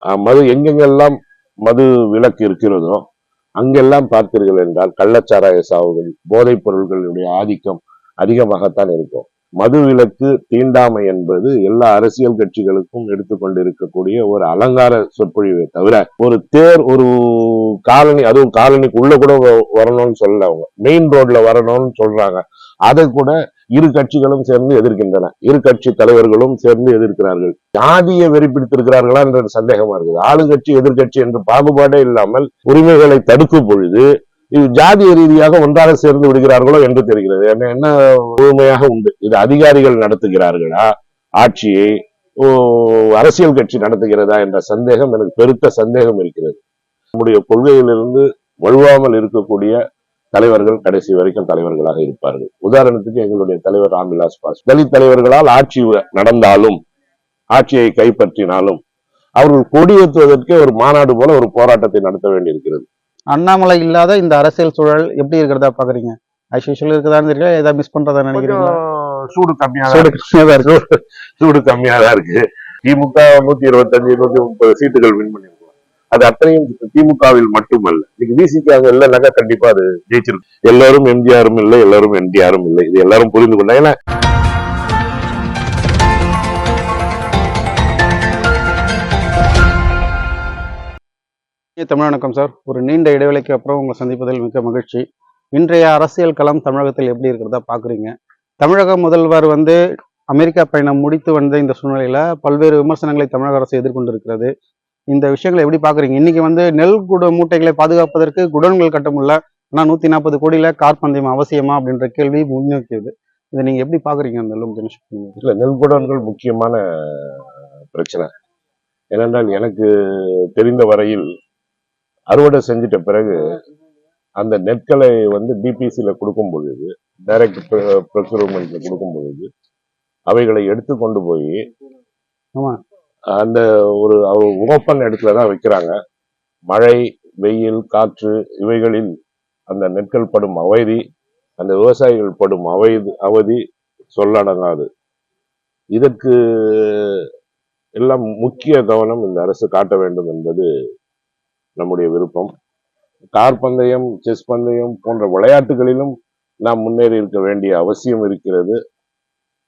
மது எங்கெங்கெல்லாம் மது விலக்கு இருக்கிறதோ அங்கெல்லாம் பார்த்தீர்கள் என்றால் கள்ளச்சாராய சாவுகள் போதைப் பொருள்களுடைய ஆதிக்கம் அதிகமாகத்தான் இருக்கும். மது விலக்கு தீண்டாமை என்பது எல்லா அரசியல் கட்சிகளுக்கும் எடுத்துக்கொண்டு இருக்கக்கூடிய ஒரு அலங்கார சொற்பொழிவை தவிர ஒரு தேர் ஒரு காலனி அதுவும் காலனிக்கு உள்ள கூட வ- வரணும்னு சொல்லல அவங்க. மெயின் ரோட்ல வரணும்னு சொல்றாங்க. அதை கூட இரு கட்சிகளும் சேர்ந்து எதிர்க்கின்றன. இரு கட்சி தலைவர்களும் சேர்ந்து எதிர்க்கிறார்கள். ஜாதியை வெறிப்பிடித்திருக்கிறார்களா என்ற சந்தேகமா இருக்குது. ஆளுங்கட்சி எதிர்க்கட்சி என்ற பாகுபாடே இல்லாமல் உரிமைகளை தடுக்கும் பொழுது இது ஜாதிய ரீதியாக ஒன்றாக சேர்ந்து விடுகிறார்களோ என்று தெரிகிறது. என்ன என்ன முழுமையாக உண்டு? இது அதிகாரிகள் நடத்துகிறார்களா? ஆட்சியை அரசியல் கட்சி நடத்துகிறதா என்ற சந்தேகம் எனக்கு பெருத்த சந்தேகம் இருக்கிறது. நம்முடைய கொள்கையிலிருந்து வழுவாமல் இருக்கக்கூடிய தலைவர்கள் கடைசி வரைக்கும் தலைவர்களாக இருப்பார்கள். உதாரணத்துக்கு எங்களுடைய தலைவர் ராம்விலாஸ் பாஸ் தலித் தலைவர்களால் ஆட்சி நடந்தாலும் ஆட்சியை கைப்பற்றினாலும் அவர்கள் கொடியேற்றுவதற்கே ஒரு மாநாடு போல ஒரு போராட்டத்தை நடத்த வேண்டியிருக்கிறது. அண்ணாமலை இல்லாத இந்த அரசியல் சூழல் எப்படி இருக்கிறதா பாக்குறீங்க? ஐஸ்வல் இருக்குதான்னு தெரியல ஏதாவது மிஸ் பண்றதா நினைக்கிறீங்களா? சூடு கம்மியாக சூடு கம்மியா தான் இருக்கு. திமுக நூத்தி இருபத்தஞ்சு நூத்தி முப்பது சீட்டுகள் வின் பண்ணிருக்கலாம் அது அத்தனையும் திமுகவில் மட்டுமல்ல. இன்னைக்கு விசிக்காக இல்லைனாக்கா கண்டிப்பா அது ஜெயிச்சிருக்கு எல்லாரும் எம்ஜிஆரும் இல்லை எல்லாரும் என்டிஆரும் இல்லை. இது எல்லாரும் புரிந்து கொண்டாங்க ஏன்னா தமிழ் வணக்கம் சார். ஒரு நீண்ட இடைவெளிக்கு அப்புறம் உங்களை சந்திப்பதில் மிக்க மகிழ்ச்சி. இன்றைய அரசியல் களம் தமிழகத்தில் எப்படி இருக்கிறதா பாக்குறீங்க? தமிழக முதல்வர் வந்து அமெரிக்கா பயணம் முடித்து வந்த இந்த சூழ்நிலையில பல்வேறு விமர்சனங்களை தமிழக அரசு எதிர்கொண்டிருக்கிறது. இந்த விஷயங்களை எப்படி பாக்குறீங்க? இன்னைக்கு வந்து நெல் குட மூட்டைகளை பாதுகாப்பதற்கு குடோன்கள் கட்ட முடியல. ஆனா நூத்தி நாற்பது கோடியில கார் பந்தயம் அவசியமா அப்படின்ற கேள்வி முன்வைக்குது இதை நீங்க எப்படி பாக்குறீங்க அந்த கணேஷ் இல்ல நெல்குடன்கள் முக்கியமான பிரச்சனை. ஏனென்றால் எனக்கு தெரிந்த வரையில் அறுவடை செஞ்சிட்ட பிறகு அந்த நெற்களை வந்து டிபிசியில் கொடுக்கும் பொழுது டைரக்ட் ப்ரொக்யூர்மெண்ட்ல கொடுக்கும் பொழுது அவைகளை எடுத்து கொண்டு போய் ஆமா. அந்த ஒரு ஓப்பன் இடத்துல தான் வைக்கிறாங்க. மழை வெயில் காற்று இவைகளில் அந்த நெற்கள் படும் அவதி அந்த விவசாயிகள் படும் அவதி அவதி சொல்லடங்காது. இதற்கு எல்லாம் முக்கிய கவனம் இந்த அரசு காட்ட வேண்டும் என்பது நம்முடைய விருப்பம். கார் பந்தயம் செஸ் பந்தயம் போன்ற விளையாட்டுகளிலும் நாம் முன்னேறி இருக்க வேண்டிய அவசியம் இருக்கிறது.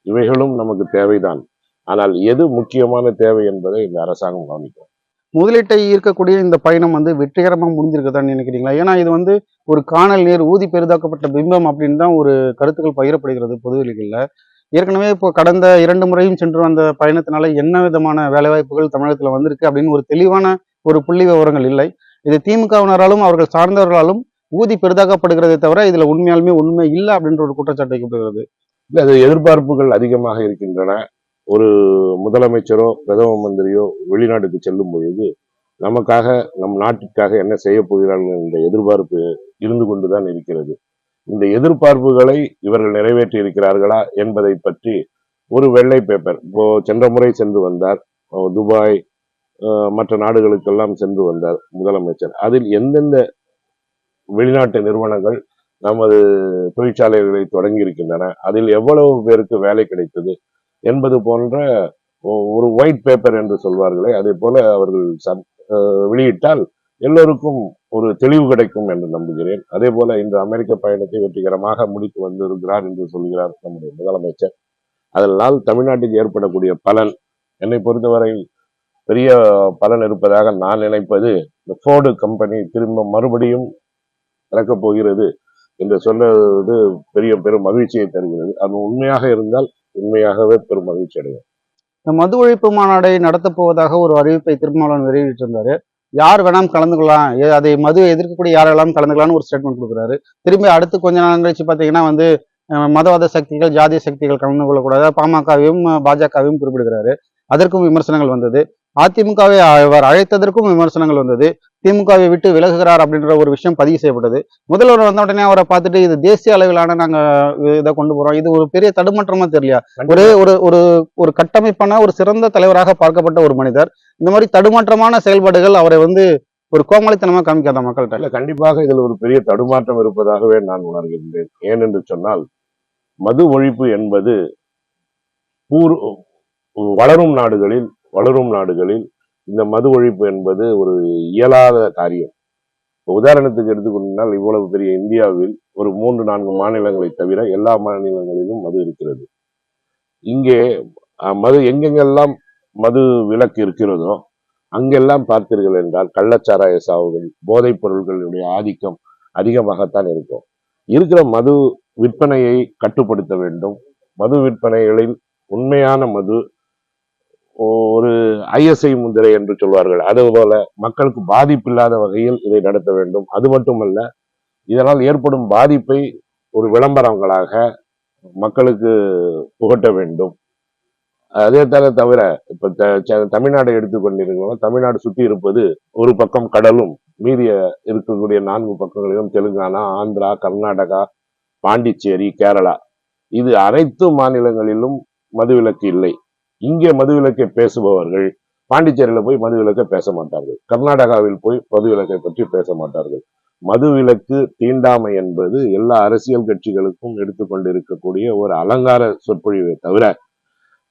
இவைகளும் நமக்கு தேவைதான். ஆனால் எது முக்கியமான தேவை என்பதை இந்த அரசாங்கம் கவனிக்கும். முதலீட்டை ஈர்க்கக்கூடிய இந்த பயணம் வந்து வெற்றிகரமா முடிஞ்சிருக்குதான்னு நினைக்கிறீங்களா? ஏன்னா இது வந்து ஒரு காணல் நீர் ஊதி பெரிதாக்கப்பட்ட பிம்பம் அப்படின்னு தான் ஒரு கருத்துக்கள் பகிரப்படுகிறது பொதுவெளிகளில். ஏற்கனவே இப்போ கடந்த இரண்டு முறையும் சென்று வந்த பயணத்தினால என்ன விதமான வேலைவாய்ப்புகள் தமிழகத்துல வந்திருக்கு அப்படின்னு ஒரு தெளிவான ஒரு புள்ளி விவரங்கள் இல்லை. இது திமுகவினராலும் அவர்கள் சார்ந்தவர்களாலும் ஊதி பெரிதாக்கப்படுகிறதே தவிர இதுல உண்மையாலுமே உண்மை இல்லை அப்படின்ற ஒரு குற்றச்சாட்டு வைக்கப்படுகிறது இல்ல, அது எதிர்பார்ப்புகள் அதிகமாக இருக்கின்றன. ஒரு முதலமைச்சரோ பிரதம மந்திரியோ வெளிநாட்டுக்கு செல்லும் பொழுது நமக்காக நம் நாட்டிற்காக என்ன செய்ய போகிறார்கள் என்ற எதிர்பார்ப்பு இருந்து கொண்டுதான் இருக்கிறது. இந்த எதிர்பார்ப்புகளை இவர்கள் நிறைவேற்றி இருக்கிறார்களா என்பதை பற்றி ஒரு வெள்ளை பேப்பர் இப்போ சென்ற முறை சென்று வந்தார் துபாய் மற்ற நாடுகளுக்கெல்லாம் சென்று வந்தார் முதலமைச்சர். அதில் எந்தெந்த வெளிநாட்டு நிறுவனங்கள் நமது தொழிற்சாலைகளை தொடங்கி இருக்கின்றன அதில் எவ்வளவு பேருக்கு வேலை கிடைத்தது என்பது போன்ற ஒரு ஒயிட் பேப்பர் என்று சொல்வார்களே அதே போல அவர்கள் சப்- வெளியிட்டால் எல்லோருக்கும் ஒரு தெளிவு கிடைக்கும் என்று நம்புகிறேன். அதே போல இந்த அமெரிக்க பயணத்தை வெற்றிகரமாக முடித்து வந்திருக்கிறார் என்று சொல்கிறார் நம்முடைய முதலமைச்சர். அதனால் தமிழ்நாட்டுக்கு ஏற்படக்கூடிய பலன் என்னை பொறுத்தவரை பெரிய பலன் இருப்பதாக நான் நினைப்பது இந்த ஃபோர்டு கம்பெனி திரும்ப மறுபடியும் திறக்கப் போகிறது என்று சொல்வது பெரிய பெரும் மகிழ்ச்சியை தருகிறது. அது உண்மையாக இருந்தால் உண்மையாகவே பெரும் மகிழ்ச்சி அடையும். இந்த மது ஒழிப்பு மாநாடை நடத்தப் போவதாக ஒரு அறிவிப்பை திருமாவளவன் வெளியிட்டிருந்தாரு. யார் வேணாம் கலந்துக்கலாம் அதை மது எதிர்க்கக்கூடிய யாரெல்லாம் கலந்துக்கலாம்னு ஒரு ஸ்டேட்மெண்ட் கொடுக்குறாரு. திரும்பி அடுத்து கொஞ்ச நாள் கழிச்சு பார்த்தீங்கன்னா வந்து மதவாத சக்திகள் ஜாதிய சக்திகள் கலந்து கொள்ளக்கூடாது. பாமகவையும் பாஜகவையும் குறிப்பிடுகிறாரு. அதற்கும் விமர்சனங்கள் வந்தது. அதிமுகவை அவர் அழைத்ததற்கும் விமர்சனங்கள் வந்தது. திமுகவை விட்டு விலகுகிறார் அப்படின்ற ஒரு விஷயம் பதிவு செய்யப்பட்டது. முதல்வர் வந்த உடனே அவரை பார்த்துட்டு இது தேசிய அளவிலான நாங்க இதை கொண்டு போறோம். இது ஒரு பெரிய தடுமாற்றமா தெரியலையா? ஒரு ஒரு ஒரு ஒரு கட்டமைப்பான ஒரு சிறந்த தலைவராக பார்க்கப்பட்ட ஒரு மனிதர். இந்த மாதிரி தடுமாற்றமான செயல்பாடுகள் அவரை வந்து ஒரு கோமாளித்தனமா காமிக்காத மக்கள்கிட்ட. இல்ல கண்டிப்பாக இதில் ஒரு பெரிய தடுமாற்றம் இருப்பதாகவே நான் உணர்கின்றேன். ஏனென்று சொன்னால் மது ஒழிப்பு என்பது பூர் வளரும் நாடுகளில் வளரும் நாடுகளில் இந்த மது ஒழிப்பு என்பது ஒரு இயலாத காரியம். உதாரணத்துக்கு எடுத்துக்கொண்டால் இவ்வளவு பெரிய இந்தியாவில் ஒரு மூன்று நான்கு மாநிலங்களை தவிர எல்லா மாநிலங்களிலும் மது இருக்கிறது. இங்கே மது எங்கெங்கெல்லாம் மது விலக்கு இருக்கிறதோ அங்கெல்லாம் பார்த்தீர்கள் என்றால் கள்ளச்சாராய சாவுகள் போதைப் பொருள்களுடைய ஆதிக்கம் அதிகமாகத்தான் இருக்கும். இருக்கிற மது விற்பனையை கட்டுப்படுத்த வேண்டும். மது விற்பனைகளில் உண்மையான மது ஒரு ஐஎஸ்ஐ முந்திரை என்று சொல்வார்கள். அதுபோல மக்களுக்கு பாதிப்பில்லாத வகையில் இதை நடத்த வேண்டும். அது மட்டுமல்ல இதனால் ஏற்படும் பாதிப்பை ஒரு விளம்பரங்களாக மக்களுக்கு புகட்ட வேண்டும். அதே தவிர தவிர இப்ப த- ச- தமிழ்நாடை எடுத்துக்கொண்டிருக்கிறோம் தமிழ்நாடு சுற்றி இருப்பது ஒரு பக்கம் கடலும் மீதிய இருக்கக்கூடிய நான்கு பக்கங்களிலும் தெலுங்கானா ஆந்திரா கர்நாடகா பாண்டிச்சேரி கேரளா. இது அனைத்து மாநிலங்களிலும் மதுவிலக்கு இல்லை. இங்கே மதுவிலக்கை பேசுபவர்கள் பாண்டிச்சேரியில் போய் மதுவிலக்கை பேச மாட்டார்கள். கர்நாடகாவில் போய் மதுவிலக்கை பற்றி பேச மாட்டார்கள். மதுவிலக்கு தீண்டாமை என்பது எல்லா அரசியல் கட்சிகளுக்கும் எடுத்துக்கொண்டிருக்கக்கூடிய ஒரு அலங்கார சொற்பொழிவை தவிர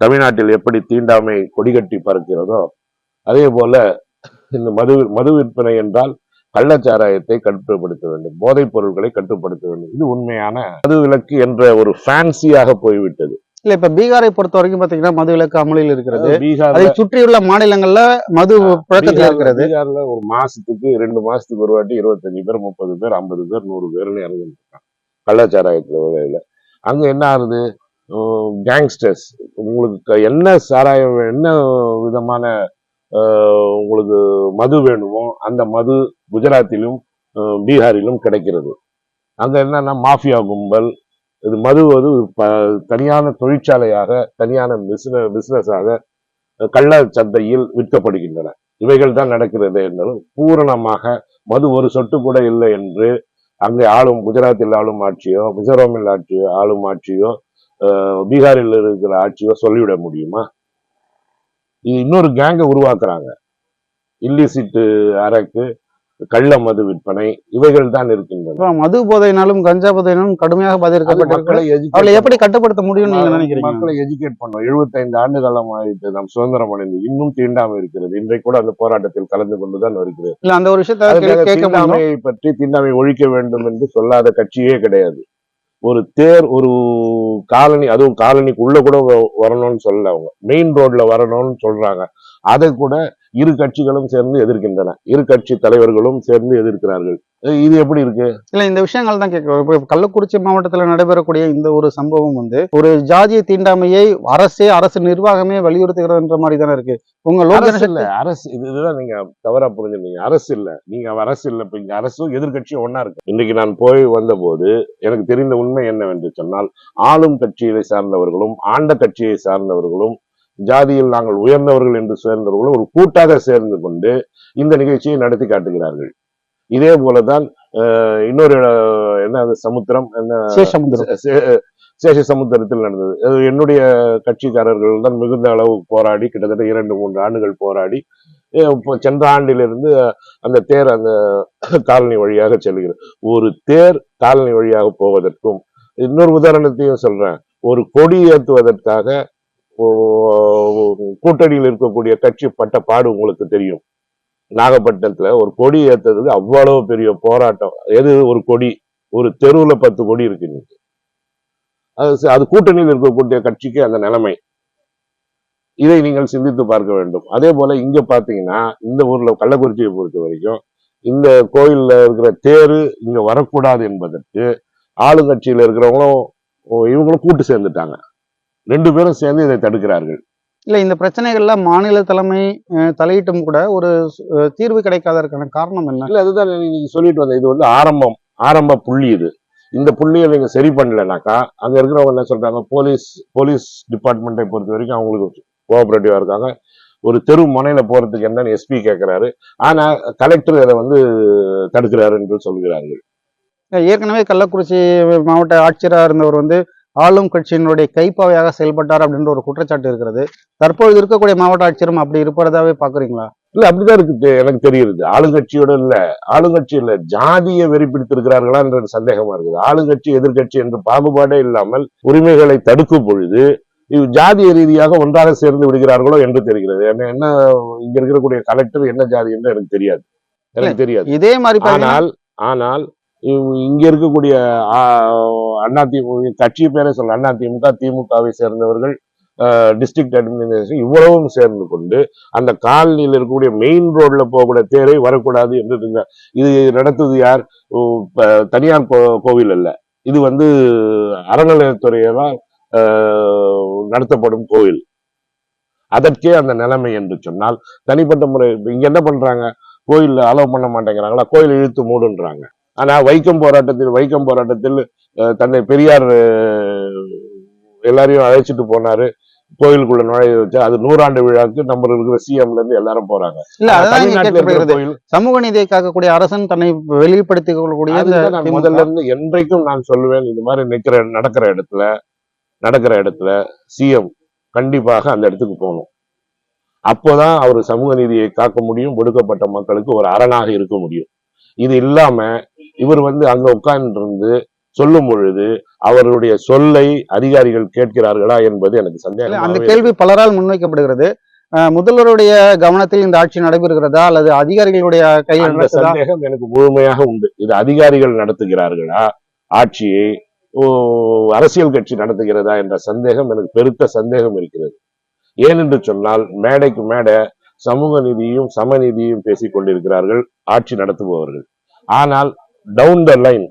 தமிழ்நாட்டில் எப்படி தீண்டாமை கொடிகட்டி பறக்கிறதோ அதே போல இந்த மது மது விற்பனை என்றால் கள்ளச்சாராயத்தை கட்டுப்படுத்த வேண்டும் போதைப் பொருட்களை கட்டுப்படுத்த வேண்டும். இது உண்மையான மது விலக்கு என்ற ஒரு ஃபேன்சியாக போய்விட்டது. இல்ல இப்ப பீகாரை பொறுத்த வரைக்கும் பாத்தீங்கன்னா மது விலக்கு அமலில் இருக்கிறது. அதை சுற்றியுள்ள மாநிலங்கள்ல மது புழக்கத்தில் இருக்கிறது. பீகார்ல ஒரு மாசத்துக்கு ரெண்டு மாசத்துக்கு ஒரு வாட்டி இருபத்தஞ்சு பேர் முப்பது பேர் ஐம்பது பேர் நூறு பேர்னு இறந்துட்டு இருக்காங்க. கள்ளச்சாராயத்துல வகையில அங்க என்ன ஆகுது? கேங்ஸ்டர்ஸ் உங்களுக்கு என்ன சாராயம் என்ன விதமான உங்களுக்கு மது வேணுமோ அந்த மது குஜராத்திலும் பீகாரிலும் கிடைக்கிறது. அங்க என்னன்னா மாஃபியா கும்பல் இது மது வந்து ப- தனியான தொழிற்சாலையாக தனியான பிசின பிசினஸாக கள்ள சந்தையில் விற்கப்படுகின்றன. இவைகள் தான் நடக்கிறது என்றாலும் பூரணமாக மது ஒரு சொட்டு கூட இல்லை என்று அங்கே ஆளும் குஜராத்தில் ஆளும் ஆட்சியோ மிசோரமில் ஆட்சியோ ஆளும் ஆட்சியோ பீகாரில் இருக்கிற ஆட்சியோ சொல்லிவிட முடியுமா? இது இன்னொரு கேங்கை உருவாக்குறாங்க. இல்லிசிட்டு அரக்கு கள்ள மது விற்பனை இவைகள் தான் இருக்கின்றன மது போதையினாலும் கஞ்சா போதையினாலும் கடுமையாக அது பாதிக்கப்பட்டிருக்கிறது மக்களை அவளை எப்படி கட்டுப்படுத்த முடியும்னு நீங்க நினைக்கிறீங்க? மக்களை எஜுகேட் பண்ணோம். 75 ஆண்டு காலம் ஆயிட்டு நாம் சுதந்திரம் அடைந்து இன்னும் தீண்டாமை இருக்கிறது. இன்றைக்கு கூட அந்த போராட்டத்தில் கலந்து கொண்டுதான் வருகிறது. இல்ல அந்த ஒரு விஷயத்த முடியும் தீண்டாமையை பற்றி தீண்டாமை ஒழிக்க வேண்டும் என்று சொல்லாத கட்சியே கிடையாது. ஒரு தேர் ஒரு காலனி அதுவும் காலனிக்கு உள்ள கூட வரணும்னு சொல்லல அவங்க. மெயின் ரோட்ல வரணும்னு சொல்றாங்க. அதை கூட இரு கட்சிகளும் சேர்ந்து எதிர்க்கின்றன. இரு கட்சி தலைவர்களும் சேர்ந்து எதிர்க்கிறார்கள். இது எப்படி இருக்கு? இல்ல இந்த விஷயங்கள் தான் கேட்கிறோம். இப்ப கள்ளக்குறிச்சி மாவட்டத்துல நடைபெறக்கூடிய இந்த ஒரு சம்பவம் வந்து ஒரு ஜாதிய தீண்டாமையை அரசே அரசு நிர்வாகமே வலியுறுத்துகிறதுன்ற மாதிரி தானே இருக்கு. உங்க லோக் அரசு ஜனசக்தி இல்ல அரசு இது- இதுதான் நீங்க தவறா புரிஞ்சுருந்தீங்க அரசு இல்ல. நீங்க அரசு இல்ல. இப்ப இங்க அரசும் எதிர்கட்சியும் ஒன்னா இருக்கு. இன்னைக்கு நான் போய் வந்தபோது எனக்கு தெரிந்த உண்மை என்னவென்று சொன்னால் ஆளும் கட்சியை சார்ந்தவர்களும் ஆண்ட கட்சியை சார்ந்தவர்களும் ஜாதியில் நாங்கள் உயர்ந்தவர்கள் என்று சேர்ந்தவர்களும் ஒரு கூட்டாக சேர்ந்து கொண்டு இந்த நிகழ்ச்சியை நடத்தி காட்டுகிறார்கள். இதே போலதான் இன்னொரு என்ன அது சமுத்திரம் என்ன சேஷ சமுத்திரத்தில் நடந்தது. என்னுடைய கட்சிக்காரர்கள் தான் மிகுந்த அளவு போராடி கிட்டத்தட்ட இரண்டு மூன்று ஆண்டுகள் போராடி சென்ற ஆண்டிலிருந்து அந்த தேர் அந்த காலனி வழியாக செல்கிறது. ஒரு தேர் காலனி வழியாக போவதற்கும் இன்னொரு உதாரணத்தையும் சொல்றேன். ஒரு கொடி ஏற்றுவதற்காக கூட்டணியில் இருக்கக்கூடிய கட்சி பட்ட பாடு உங்களுக்கு தெரியும். நாகப்பட்டினத்துல ஒரு கொடி ஏத்துறதுக்கு அவ்வளவு பெரிய போராட்டம். எது ஒரு கொடி? ஒரு தெருவுல பத்து கொடி இருக்கு இன்னைக்கு. அது அது கூட்டணியில் இருக்கக்கூடிய கட்சிக்கு அந்த நிலைமை. இதை நீங்கள் சிந்தித்து பார்க்க வேண்டும். அதே போல இங்க பாத்தீங்கன்னா இந்த ஊர்ல கள்ளக்குறிச்சியை பொறுத்த வரைக்கும் இந்த கோயில்ல இருக்கிற தேரு இங்க வரக்கூடாது என்பதற்கு ஆளுங்கட்சியில இருக்கிறவங்களும் ஓ, இவங்களும் கூட்டு சேர்ந்துட்டாங்க. ரெண்டு பேரும் சேர்ந்து இதை தடுக்கிறார்கள். இல்ல இந்த பிரச்சனைகள்ல மாநில தலைமை தலையிட்டும் கூட ஒரு தீர்வு கிடைக்காததற்கான காரணம் என்ன? இல்ல அதுதான் நீங்க சொல்லிட்டு வந்தேன் இது வந்து ஆரம்பம் ஆரம்ப புள்ளி இது. இந்த புள்ளியை நீங்க சரி பண்ணலனாக்கா அங்க இருக்கிறவங்க என்ன சொல்றாங்க போலீஸ் போலீஸ் டிபார்ட்மெண்ட்டை பொறுத்த வரைக்கும் அவங்களுக்கு கோஆபரேட்டிவா இருக்காங்க. ஒரு தெரு முனையில போறதுக்கு என்னன்னு எஸ்பி கேட்கிறாரு ஆனா கலெக்டர் அதை வந்து தடுக்கிறாரு என்று சொல்கிறார்கள் ஏற்கனவே கள்ளக்குறிச்சி மாவட்ட ஆட்சியராக இருந்தவர் வந்து ஆளும் கட்சியினுடைய கைப்பாவையாக செயல்பட்டார் அப்படின்ற ஒரு குற்றச்சாட்டு இருக்கிறது. தற்பொழுது இருக்கக்கூடிய மாவட்ட ஆட்சியரும் அப்படி இருப்பதாவே பாக்குறீங்களா இல்ல அப்படிதான் இருக்கு எனக்கு தெரியுது. ஆளுங்கட்சியோட இல்ல. ஆளுங்கட்சி இல்ல ஜாதியை வெறிப்பிடித்திருக்கிறார்களா என்ற சந்தேகமா இருக்குது. ஆளுங்கட்சி எதிர்க்கட்சி என்று பாகுபாடே இல்லாமல் உரிமைகளை தடுக்கும் பொழுது இது ஜாதிய ரீதியாக ஒன்றாக சேர்ந்து விடுகிறார்களோ என்று தெரிகிறது. என்ன என்ன இங்க இருக்கக்கூடிய கலெக்டர் என்ன ஜாதி என்று எனக்கு தெரியாது. எனக்கு தெரியாது. இதே மாதிரி ஆனால் ஆனால் இங்க இருக்கக்கூடிய அதிமுக கட்சி பேரை சொல்ல அண்ணா திமுக திமுகவை சேர்ந்தவர்கள் டிஸ்ட்ரிக்ட் அட்மினிஸ்ட்ரேஷன் இவ்வளவும் சேர்ந்து கொண்டு அந்த காலனியில் இருக்கக்கூடிய மெயின் ரோட்ல போகக்கூடிய தேரை வரக்கூடாது என்று இது நடத்துவது யார்? தனியார் கோ- கோவில் அல்ல. இது வந்து அறநிலையத்துறையால் நடத்தப்படும் கோவில். அதற்கே அந்த நிலைமை என்று சொன்னால் தனிப்பட்ட முறை இங்க என்ன பண்றாங்க? கோயில் அலோவ் பண்ண மாட்டேங்கிறாங்களா? கோயில் இழுத்து மூடுன்றாங்க. ஆனா வைக்கம் போராட்டத்தில் வைக்கம் போராட்டத்தில் தன்னை பெரியார் எல்லாரையும் அழைச்சிட்டு போனாரு. கோயிலுக்குள்ள நுழைய வச்சு அது நூறாண்டு விழாக்கு நம்ம இருக்கிற சிஎம்ல இருந்து எல்லாரும் போறாங்க. இல்ல அதான் சமூக நீதியை காக்கக்கூடிய அரசன் தன்னை வெளிப்படுத்திக் கொள்ளக்கூடிய. முதல்ல இருந்து என்றைக்கும் நான் சொல்லுவேன் இந்த மாதிரி நிக்கிற நடக்கிற இடத்துல நடக்கிற இடத்துல சிஎம் கண்டிப்பாக அந்த இடத்துக்கு போகணும். அப்போதான் அவர் சமூக நீதியை காக்க முடியும் ஒடுக்கப்பட்ட மக்களுக்கு ஒரு அரணாக இருக்க முடியும். இது இல்லாம இவர் வந்து அங்க உட்கார்ந்து இருந்து சொல்லும் பொழுது அவருடைய சொல்லை அதிகாரிகள் கேட்கிறார்களா என்பது எனக்கு சந்தேகம் அந்த கேள்வி பலரால் முன்வைக்கப்படுகிறது. முதல்வருடைய கவனத்தில் இந்த ஆட்சி நடைபெறுகிறதா அல்லது அதிகாரிகளுடைய கையில் சந்தேகம் எனக்கு முழுமையாக உண்டு. இது அதிகாரிகள் நடத்துகிறார்களா? ஆட்சியை அரசியல் கட்சி நடத்துகிறதா என்ற சந்தேகம் எனக்கு பெருத்த சந்தேகம் இருக்கிறது. ஏனென்று சொன்னால் மேடைக்கு மேடை சமூக நீதியும் சமநீதியும் பேசிக் கொண்டிருக்கிறார்கள் ஆட்சி நடத்துபவர்கள். ஆனால் டவுன் த லைன்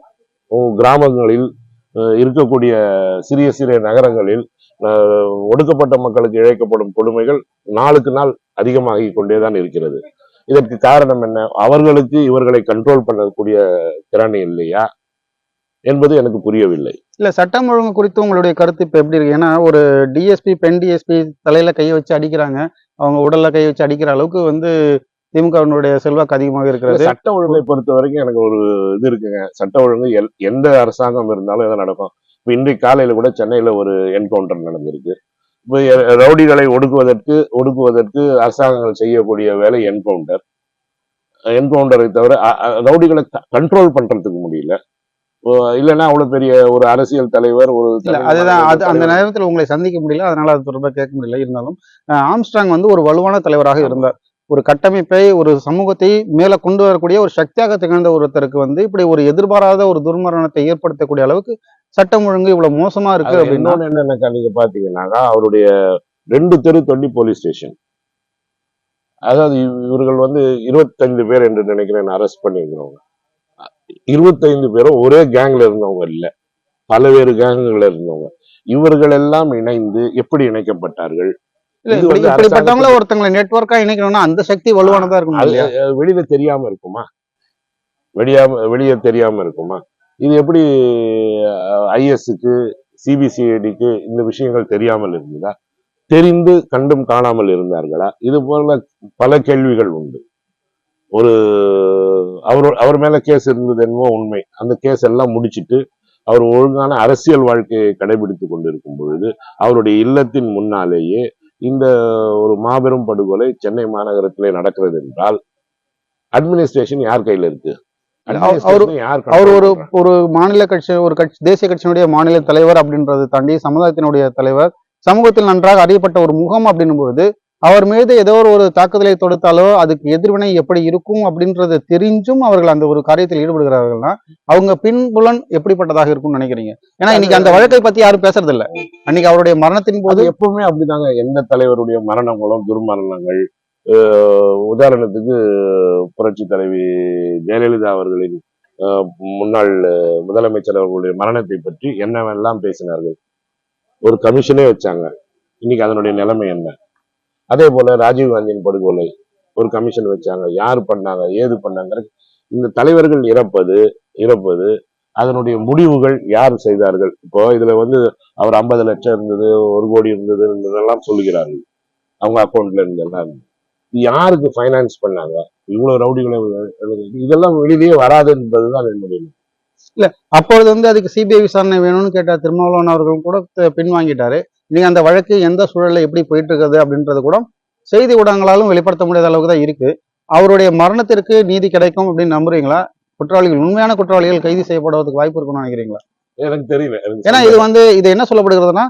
கிராமங்களில் இருக்கக்கூடிய சிறிய சிறிய நகரங்களில் ஒடுக்கப்பட்ட மக்களுக்கு இழைக்கப்படும் கொடுமைகள் நாளுக்கு நாள் அதிகமாகிக் கொண்டேதான் இருக்கிறது. இதற்கு காரணம் என்ன? அவர்களுக்கு இவர்களை கண்ட்ரோல் பண்ணக்கூடிய திறன் இல்லையா? என்பது எனக்கு புரியவில்லை. இல்ல சட்டம் ஒழுங்கு குறித்து உங்களுடைய கருத்து இப்ப எப்படி இருக்கு? ஏன்னா ஒரு டிஎஸ்பி பெண் டிஎஸ்பி தலையில கையை வச்சு அடிக்கிறாங்க. அவங்க உடல்ல கை வச்சு அடிக்கிற அளவுக்கு வந்து திமுகவினுடைய செல்வாக்கு அதிகமாக இருக்கிறது. சட்ட ஒழுங்கை பொறுத்த வரைக்கும் எனக்கு ஒரு இது இருக்குங்க. சட்ட ஒழுங்கு எல்- எந்த அரசாங்கம் இருந்தாலும் எதை நடக்கும். இப்ப இன்றைக்கு காலையில கூட சென்னையில ஒரு என்கவுண்டர் நடந்திருக்கு. இப்ப ரவுடிகளை ஒடுக்குவதற்கு ஒடுக்குவதற்கு அரசாங்கங்கள் செய்யக்கூடிய வேலை என்கவுண்டர். என்கவுண்டரை தவிர ரவுடிகளை கண்ட்ரோல் பண்றதுக்கு முடியல. இல்லைன்னா அவ்வளவு பெரிய ஒரு அரசியல் தலைவர் ஒரு அதுதான் அது அந்த நேரத்தில் உங்களை சந்திக்க முடியல அதனால அது தொடர்பாக கேட்க முடியல. இருந்தாலும் அஹ், ஆம்ஸ்ட்ராங் வந்து ஒரு வலுவான தலைவராக இருந்தார். ஒரு கட்டமைப்பை ஒரு சமூகத்தை மேல கொண்டு வரக்கூடிய ஒரு சக்தியாக திகழ்ந்த ஒருத்தருக்கு வந்து இப்படி ஒரு எதிர்பாராத ஒரு துர்மரணத்தை ஏற்படுத்தக்கூடிய அளவுக்கு சட்டம் ஒழுங்கு இவ்வளவு மோசமா இருக்கு அப்படின்னா? என்னன்னாக்கா நீங்க பாத்தீங்கன்னாக்கா அவருடைய ரெண்டு தெரு தொண்டி போலீஸ் ஸ்டேஷன் அதாவது இவ- இவர்கள் வந்து இருபத்தைந்து பேர் என்று நினைக்கிறேன் அரெஸ்ட் பண்ணியிருக்கிறவங்க. இருபத்தைந்து பேரும் ஒரே கேங்ல இருந்தவங்க இல்ல. பலவேறு கேங்குகள் இருந்தவங்க. இவர்கள் எல்லாம் இணைந்து எப்படி இணைக்கப்பட்டார்கள்? இப்படிப்பட்டவங்கள ஒருத்தங்களை நெட்வொர்க்கா இணைக்கணும்னா அந்த சக்தி வலுவானதா அது வெளியில தெரியாம இருக்குமா? வெளியாம வெளியே தெரியாம இருக்குமா? இது எப்படி ஐஎஸ்க்கு சிபிசிஐடிக்கு இந்த விஷயங்கள் தெரியாமல் இருந்ததா? தெரிந்து கண்டும் காணாமல் இருந்தார்களா? இது போல பல கேள்விகள் உண்டு. ஒரு அவர் அவர் மேல கேஸ் இருந்தது என்னமோ உண்மை. அந்த கேஸ் எல்லாம் முடிச்சிட்டு அவர் ஒழுங்கான அரசியல் வாழ்க்கையை கடைபிடித்துக் கொண்டிருக்கும் பொழுது அவருடைய இல்லத்தின் முன்னாலேயே இந்த ஒரு மாபெரும் படுகொலை சென்னை மாநகரத்திலே நடக்கிறது என்றால் அட்மினிஸ்ட்ரேஷன் யார் கையில இருக்கு அவ- அவரு- ஒரு? ஒரு மாநில கட்சி ஒரு கட்சி தேசிய கட்சியினுடைய மாநில தலைவர் அப்படின்றதை தாண்டி சமுதாயத்தினுடைய தலைவர் சமூகத்தில் நன்றாக அறியப்பட்ட ஒரு முகம் அப்படின்னும் பொழுது அவர் மீது ஏதோ ஒரு தாக்குதலை தொடுத்தாலோ அதுக்கு எதிர்வினை எப்படி இருக்கும் அப்படின்றது தெரிஞ்சும் அவர்கள் அந்த ஒரு காரியத்தில் ஈடுபடுகிறார்கள்னா அவங்க பின்புலன் எப்படிப்பட்டதாக இருக்கும்னு நினைக்கிறீங்க? ஏன்னா இன்னைக்கு அந்த வழக்கை பத்தி யாரும் பேசுறது இல்ல அன்னைக்கு அவருடைய மரணத்தின் போது எப்பவுமே அப்படிதாங்க. எந்த தலைவருடைய மரணங்களும் துர்மரணங்கள் உதாரணத்துக்கு புரட்சி தலைவி ஜெயலலிதா அவர்களின் முன்னாள் முதலமைச்சர் அவர்களுடைய மரணத்தை பற்றி என்னவெல்லாம் பேசினார்கள்? ஒரு கமிஷனே வச்சாங்க. இன்னைக்கு அதனுடைய நிலைமை என்ன? அதே போல ராஜீவ் காந்தியின் படுகொலை ஒரு கமிஷன் வச்சாங்க. யார் பண்ணாங்க ஏது பண்ணாங்க இந்த தலைவர்கள் இறப்பது இறப்பது அதனுடைய முடிவுகள் யார் செய்தார்கள்? இப்போ இதுல வந்து அவர் ஐம்பது லட்சம் இருந்தது ஒரு கோடி இருந்தது இதெல்லாம் சொல்லுகிறார்கள். அவங்க அக்கௌண்ட்ல இருந்து எல்லாம் யாருக்கு ஃபைனான்ஸ் பண்ணாங்க? இவ்வளவு ரவுடிகளை இதெல்லாம் வெளியிலேயே வராது என்பதுதான் என்னுடைய அப்பொழுது வந்து அதுக்கு சிபிஐ விசாரணை வேணும்னு கேட்ட திருமாவளவன் அவர்களும் கூட பின்வாங்கிட்டாரு. நீங்க அந்த வழக்கு எந்த சூழல்ல எப்படி போயிட்டு இருக்குது அப்படின்றது கூட செய்தி ஊடகங்களாலும் வெளிப்படுத்த முடியாத அளவுக்கு தான் இருக்கு. அவருடைய மரணத்திற்கு நீதி கிடைக்கும் அப்படின்னு நம்புறீங்களா? குற்றவாளிகள் உண்மையான குற்றவாளிகள் கைது செய்யப்படுவதற்கு வாய்ப்பு இருக்கும்னு நினைக்கிறீங்களா? எனக்கு தெரியல ஏன்னா இது வந்து இது என்ன சொல்லப்படுகிறதுனா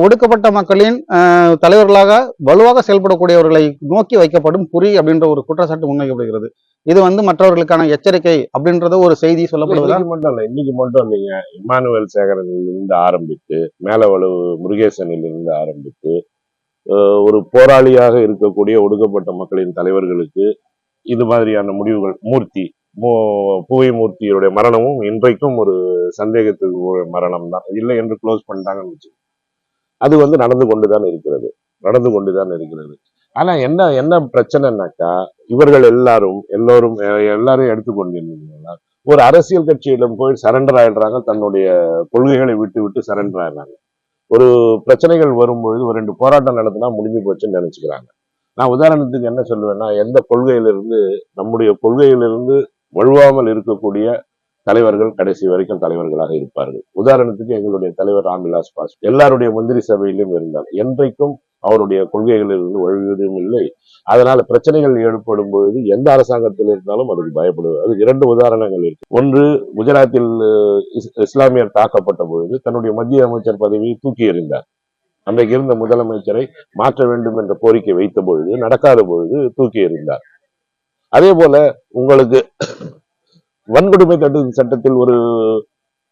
ஒடுக்கப்பட்ட மக்களின் ஆஹ் தலைவர்களாக வலுவாக செயல்படக்கூடியவர்களை நோக்கி வைக்கப்படும் குறி அப்படின்ற ஒரு குற்றச்சாட்டு முன்வைக்கப்படுகிறது. இது வந்து மற்றவர்களுக்கான எச்சரிக்கை அப்படின்றத ஒரு செய்தி சொல்லப்படுவதா? இன்னைக்கு மட்டும் இல்ல இன்னைக்கு மட்டும் இல்லைங்க இமானுவேல் சேகரனில் இருந்து ஆரம்பித்து மேலவளவு முருகேசனில் இருந்து ஆரம்பித்து ஒரு போராளியாக இருக்கக்கூடிய ஒடுக்கப்பட்ட மக்களின் தலைவர்களுக்கு இது மாதிரியான முடிவுகள் மூர்த்தி மு- புவை மூர்த்தியுடைய மரணமும் இன்றைக்கும் ஒரு சந்தேகத்துக்கு மரணம் தான் இல்லை என்று க்ளோஸ் பண்ணிட்டாங்கன்னு வச்சு அது வந்து நடந்து கொண்டு தான் இருக்கிறது. நடந்து கொண்டு தான் இருக்கிறது. ஆனா என்ன என்ன பிரச்சனைனாக்கா இவர்கள் எல்லாரும் எல்லோரும் எல்லாரும் எடுத்துக்கொண்டிருந்தீங்கன்னா ஒரு அரசியல் கட்சியிடம் போய் சரண்டர் ஆயிடுறாங்க தன்னுடைய கொள்கைகளை விட்டு விட்டு சரண்டர் ஆயிடுறாங்க. ஒரு பிரச்சனைகள் வரும்பொழுது ஒரு ரெண்டு போராட்டம் நடத்தினா முடிஞ்சு போச்சுன்னு நினைச்சுக்கிறாங்க. நான் உதாரணத்துக்கு என்ன சொல்லுவேன்னா எந்த கொள்கையிலிருந்து நம்முடைய கொள்கையிலிருந்து வழுவாமல் இருக்கக்கூடிய தலைவர்கள் கடைசி வரைக்கும் தலைவர்களாக இருப்பார்கள். உதாரணத்துக்கு எங்களுடைய தலைவர் ராம்விலாஸ் பாஸ் எல்லாருடைய மந்திரி சபையிலும் இருந்தார். என்றைக்கும் அவருடைய கொள்கைகளிலிருந்து வழுவதும் இல்லை. அதனால பிரச்சனைகள் ஏற்படும் பொழுது எந்த அரசாங்கத்தில் இருந்தாலும் அதுக்கு பயப்படுவது அது இரண்டு உதாரணங்கள் இருக்கு. ஒன்று குஜராத்தில் இஸ்- இஸ்லாமியர் தாக்கப்பட்ட பொழுது தன்னுடைய மத்திய அமைச்சர் பதவியை தூக்கி எறிந்தார். அன்றைக்கு இருந்த முதலமைச்சரை மாற்ற வேண்டும் என்ற கோரிக்கை வைத்த பொழுது நடக்காத பொழுது தூக்கி எறிந்தார். அதே போல உங்களுக்கு வன்கொடுமை தடுப்பு சட்டத்தில் ஒரு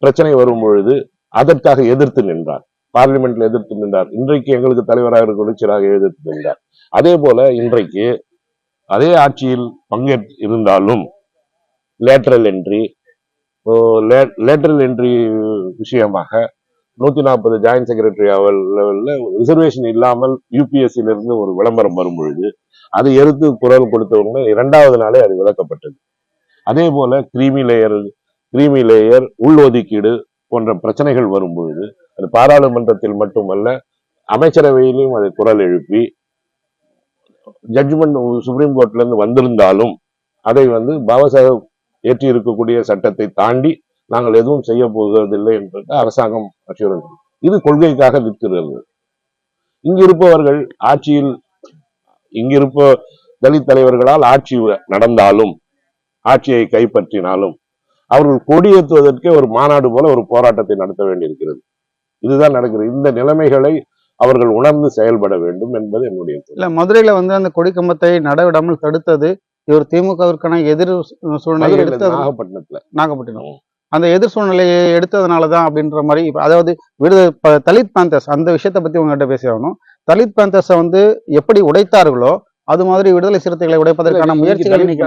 பிரச்சனை வரும் பொழுது அதற்காக எதிர்த்து நின்றார். பார்லிமெண்ட்ல எதிர்த்து நின்றார். இன்றைக்கு எங்களுக்கு தலைவராக இருக்கிற அமைச்சராக எதிர்த்து நின்றார். அதே போல இன்றைக்கு அதே ஆட்சியில் பங்கேற்று இருந்தாலும் லேட்ரல் என்ட்ரி லேட்ரல் என்ட்ரி விஷயமாக நூத்தி நாற்பது ஜாயின்ட் செக்ரட்டரி லெவல்ல ரிசர்வேஷன் இல்லாமல் யூபிஎஸ்சில இருந்து ஒரு விளம்பரம் வரும் பொழுது அதை எடுத்து குரல் கொடுத்தவங்க இரண்டாவது நாளே அது விளக்கப்பட்டது. அதே போல கிரீமி லேயர் கிரீமி லேயர் உள்ஒதுக்கீடு போன்ற பிரச்சனைகள் வரும்பொழுது அது பாராளுமன்றத்தில் மட்டுமல்ல அமைச்சரவையிலும் அதை குரல் எழுப்பி ஜட்ஜ்மெண்ட் சுப்ரீம் கோர்ட்ல இருந்து வந்திருந்தாலும் அதை வந்து பாபாசாஹேப் ஏற்றி இருக்கக்கூடிய சட்டத்தை தாண்டி நாங்கள் எதுவும் செய்ய போவதில்லை என்று அரசாங்கம் அச்சுறுத்தல். இது கொள்கைக்காக நிற்கிறது இங்கிருப்பவர்கள் ஆட்சியில் இங்கிருப்ப தலித் தலைவர்களால் ஆட்சி நடந்தாலும் ஆட்சியை கைப்பற்றினாலும் அவர்கள் கொடியேற்றுவதற்கே ஒரு மாநாடு போல ஒரு போராட்டத்தை நடத்த வேண்டியிருக்கிறது. இதுதான் நடக்கிறது. இந்த நிலைமைகளை அவர்கள் உணர்ந்து செயல்பட வேண்டும் என்பது என்னுடைய. இல்ல மதுரையில வந்து அந்த கொடி கம்பத்தை நடவிடாமல் தடுத்தது இவர் திமுகவிற்கான எதிர் சூழ்நிலை எடுத்தது. நாகப்பட்டினத்துல. நாகப்பட்டினம். அந்த எதிர் சூழ்நிலையை எடுத்ததுனால தான் அப்படின்ற மாதிரி அதாவது விடுத தலித் பேந்தர்ஸ் அந்த விஷயத்தை பத்தி உங்ககிட்ட பேசி ஆகணும். தலித் பேந்தர்ஸை வந்து எப்படி உடைத்தார்களோ அது மாதிரி விடுதலை சிறுத்தைகளை உடைப்பதற்கான முயற்சிகள் இன்னைக்கு.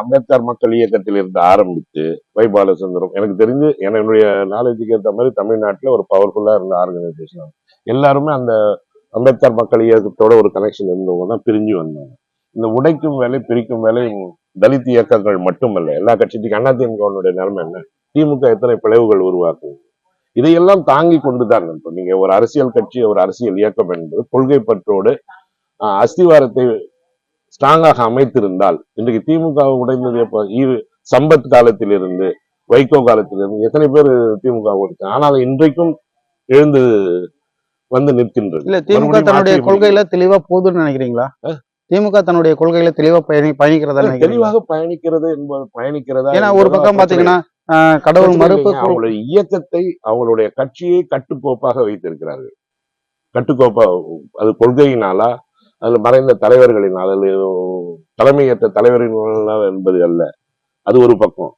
அம்பேத்கர் மக்கள் இயக்கத்தில் இருந்து ஆரம்பித்து வை பாலசுந்தரம். எனக்கு தெரிஞ்சு என்னுடைய நாலேஜுக்கு ஏற்ற மாதிரி தமிழ்நாட்டுல ஒரு பவர்ஃபுல்லா இருந்த ஆர்கனைசேஷன் எல்லாருமே அந்த அம்பேத்கர் மக்கள் இயக்கத்தோட ஒரு கனெக்ஷன் இருந்தவங்க தான் பிரிஞ்சு வந்தாங்க இந்த உடைக்கும் வேலை பிரிக்கும் வேலை தலித் இயக்கங்கள் மட்டுமல்ல எல்லா கட்சிக்கும் அதிமுகவுடைய நிலைமை என்ன? திமுக எத்தனை பிளவுகள் உருவாக்குது? இதையெல்லாம் தாங்கி கொண்டுதான் இப்போ நீங்க ஒரு அரசியல் கட்சி ஒரு அரசியல் இயக்கம் என்பது கொள்கை பற்றோடு அஸ்திவாரத்தை ஸ்ட்ராங்காக அமைத்திருந்தால் இன்றைக்கு திமுக உடைந்தது எப்போ? சம்பத் காலத்திலிருந்து வைகோ காலத்திலிருந்து எத்தனை பேர் திமுக இருக்காங்க ஆனால் இன்றைக்கும் எழுந்து வந்து நிற்கின்றது. இல்ல திமுக தன்னுடைய கொள்கையில தெளிவா போகுதுன்னு நினைக்கிறீங்களா? திமுக தன்னுடைய கொள்கையில தெளிவா பயணி பயணிக்கிறதா தெளிவாக பயணிக்கிறது என்பது பயணிக்கிறதா ஏன்னா ஒரு பக்கம் பாத்தீங்கன்னா கடவுள் மறுப்பு. அவங்களுடைய இயக்கத்தை அவங்களுடைய கட்சியை கட்டுக்கோப்பாக வைத்திருக்கிறார்கள். கட்டுக்கோப்பா அது கொள்கையினாலா அதுல மறைந்த தலைவர்களினால் அதுல தலைமையேற்ற தலைவர்களினால் என்பது அல்ல. அது ஒரு பக்கம்.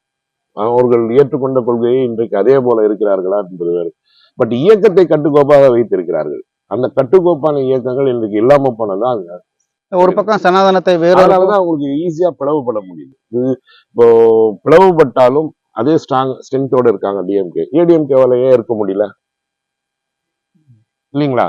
அவர்கள் ஏற்றுக்கொண்ட கொள்கையை இன்றைக்கு அதே போல இருக்கிறார்களா என்பது வேறு. பட் இயக்கத்தை கட்டுக்கோப்பாக வைத்திருக்கிறார்கள். அந்த கட்டுக்கோப்பான இயக்கங்கள் இன்றைக்கு இல்லாம போனதான் ஒரு பக்கம் சனாதனத்தை வேறொரு அதனாலதான் அவங்களுக்கு ஈஸியா பிளவுபட முடியுது. இது இப்போ பிளவுபட்டாலும் அதே ஸ்ட்ராங் ஸ்ட்ரென்த்தோட இருக்காங்க டிஎம்கே ஏடிஎம்கேவால ஏன் இருக்க முடியல? இல்லைங்களா?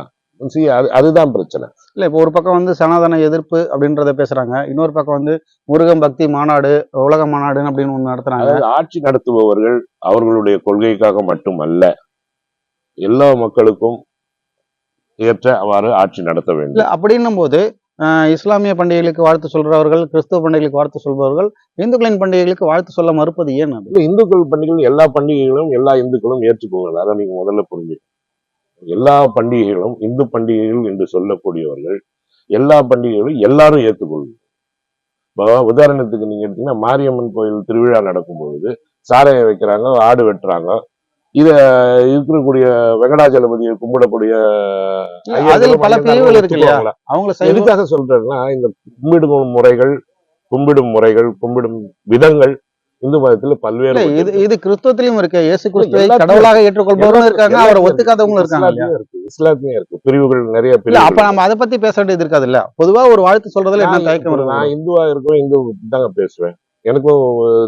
அது அதுதான் பிரச்சனை. இல்ல இப்போ ஒரு பக்கம் வந்து சனாதன எதிர்ப்பு அப்படின்றத பேசுறாங்க. இன்னொரு பக்கம் வந்து முருகன் பக்தி மாநாடு உலக மாநாடுன்னு அப்படின்னு ஒண்ணு நடத்துறாங்க. ஆட்சி நடத்துபவர்கள் அவர்களுடைய கொள்கைக்காக மட்டுமல்ல எல்லா மக்களுக்கும் ஏற்ற அவ்வாறு ஆட்சி நடத்த வேண்டும். இல்ல அப்படின்னும் போது ஆஹ், இஸ்லாமிய பண்டிகைகளுக்கு வாழ்த்து சொல்றவர்கள் கிறிஸ்துவ பண்டிகைகளுக்கு வாழ்த்து சொல்பவர்கள் இந்துக்களின் பண்டிகைகளுக்கு வாழ்த்து சொல்ல மறுப்பது ஏன் இந்துக்கள் பண்டிகைகள் எல்லா பண்டிகைகளும் எல்லா இந்துக்களும் ஏற்றுக்கோங்க. அதை நீங்க முதல்ல புரிஞ்சு எல்லா பண்டிகைகளும் இந்து பண்டிகைகள் என்று சொல்லக்கூடியவர்கள் எல்லா பண்டிகைகளும் எல்லாரும் ஏற்றுக்கொள்ளும் உதாரணத்துக்கு நீங்க எடுத்தீங்கன்னா மாரியம்மன் கோயில் திருவிழா நடக்கும் பொழுது சாரையை வைக்கிறாங்க ஆடு வெட்டுறாங்க. இத இருக்கக்கூடிய வெங்கடாஜலபதியை கும்பிடக்கூடிய பல பிரிவுகள் இருக்கு? அவங்கள எதுக்காக சொல்றேன்னா இந்த கும்பிடும் முறைகள் கும்பிடும் முறைகள் கும்பிடும் விதங்கள் இந்து மதத்துல பல்வேறு இது இது கிறிஸ்துவத்திலயும் இருக்கு. இயேசு கிறிஸ்துவை கடவுளாக ஏற்றுக்கொள்பவரும் இருக்காங்க அவரை ஒத்துக்காதவங்களும் இருக்காங்க. இருக்கு. இஸ்லாத்துலயும் இருக்கு. பிரிவுகள் நிறைய பிரிவுகள் அப்ப நம்ம அதை பத்தி பேச வேண்டியது இருக்காது இல்ல. பொதுவா ஒரு வாழ்த்து சொல்றதுல என்ன தயக்கம் இருக்கு? நான் இந்துவா இருக்கவும் இந்து தாங்க பேசுவேன். எனக்கும்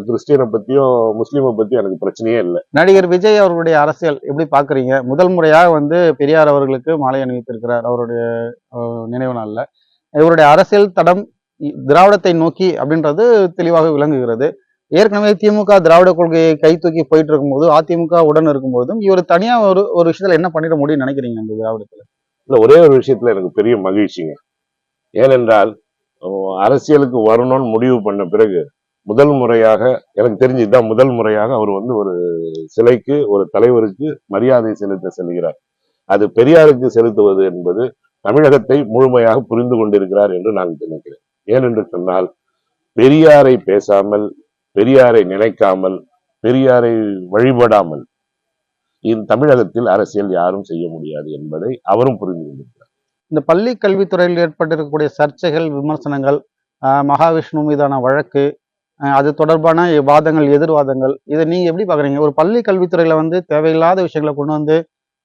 கிறிஸ்டியனை பத்தியும் முஸ்லீமை பத்தியும் எனக்கு பிரச்சனையே இல்லை. நடிகர் விஜய் அவர்களுடைய அரசியல் எப்படி பாக்குறீங்க? முதல் முறையாக வந்து பெரியார் அவர்களுக்கு மாலை அணிவித்திருக்கிறார் அவருடைய நினைவு நாள்ல. இவருடைய அரசியல் தடம் திராவிடத்தை நோக்கி அப்படின்றது தெளிவாக விளங்குகிறது. ஏற்கனவே திமுக திராவிட கொள்கையை கை தூக்கி போயிட்டு இருக்கும்போது அதிமுக உடன் இருக்கும்போதும் இவர் தனியா ஒரு ஒரு விஷயத்துல என்ன பண்ணிட முடியும்னு நினைக்கிறீங்க அந்த திராவிடத்துல? இல்ல ஒரே ஒரு விஷயத்துல எனக்கு பெரிய மகிழ்ச்சிங்க. ஏனென்றால் அரசியலுக்கு வரணும்னு முடிவு பண்ண பிறகு முதல் முறையாக எனக்கு தெரிஞ்சு தான் முதல் முறையாக அவர் வந்து ஒரு சிலைக்கு ஒரு தலைவருக்கு மரியாதை செலுத்த செல்கிறார். அது பெரியாருக்கு செலுத்துவது என்பது தமிழகத்தை முழுமையாக புரிந்து கொண்டிருக்கிறார் என்று நான் நினைக்கிறேன். ஏனென்று சொன்னால் பெரியாரை பேசாமல் பெரியாரை நினைக்காமல் பெரியாரை வழிபடாமல் இந்த தமிழகத்தில் அரசியல் யாரும் செய்ய முடியாது என்பதை அவரும் புரிந்து கொண்டிருக்கிறார். இந்த பள்ளி கல்வித்துறையில் ஏற்பட்டிருக்கக்கூடிய சர்ச்சைகள் விமர்சனங்கள் மகாவிஷ்ணு மீதான வழக்கு அது தொடர்பான வாதங்கள் எதிர்வாதங்கள் இதை நீங்க எப்படி பாக்குறீங்க ஒரு பள்ளி கல்வித்துறையில வந்து தேவையில்லாத விஷயங்களை கொண்டு வந்து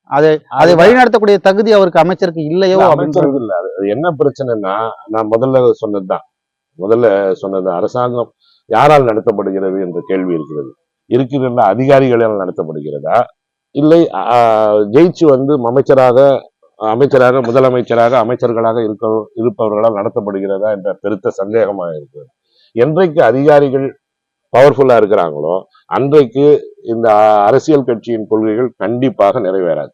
அதை அதை வழிநடத்தக்கூடிய தகுதி அவருக்கு அமைச்சருக்கு இல்லையோ அமைச்சருக்கு இல்ல. அது அது என்ன பிரச்சனைன்னா நான் முதல்ல சொன்னதுதான். முதல்ல சொன்னது அரசாங்கம் யாரால் நடத்தப்படுகிறது என்ற கேள்வி இருக்கிறது. இருக்கின்ற அதிகாரிகளால் நடத்தப்படுகிறதா? இல்லை ஜெயிச்சு வந்து அமைச்சராக அமைச்சராக முதலமைச்சராக அமைச்சர்களாக இருக்க இருப்பவர்களால் நடத்தப்படுகிறதா என்ற பெருத்த சந்தேகமாக இருக்கிறது. என்றைக்கு அதிகாரிகள் பவர்ஃபுல்லா இருக்கிறாங்களோ அன்றைக்கு இந்த அரசியல் கட்சியின் கொள்கைகள் கண்டிப்பாக நிறைவேறாது.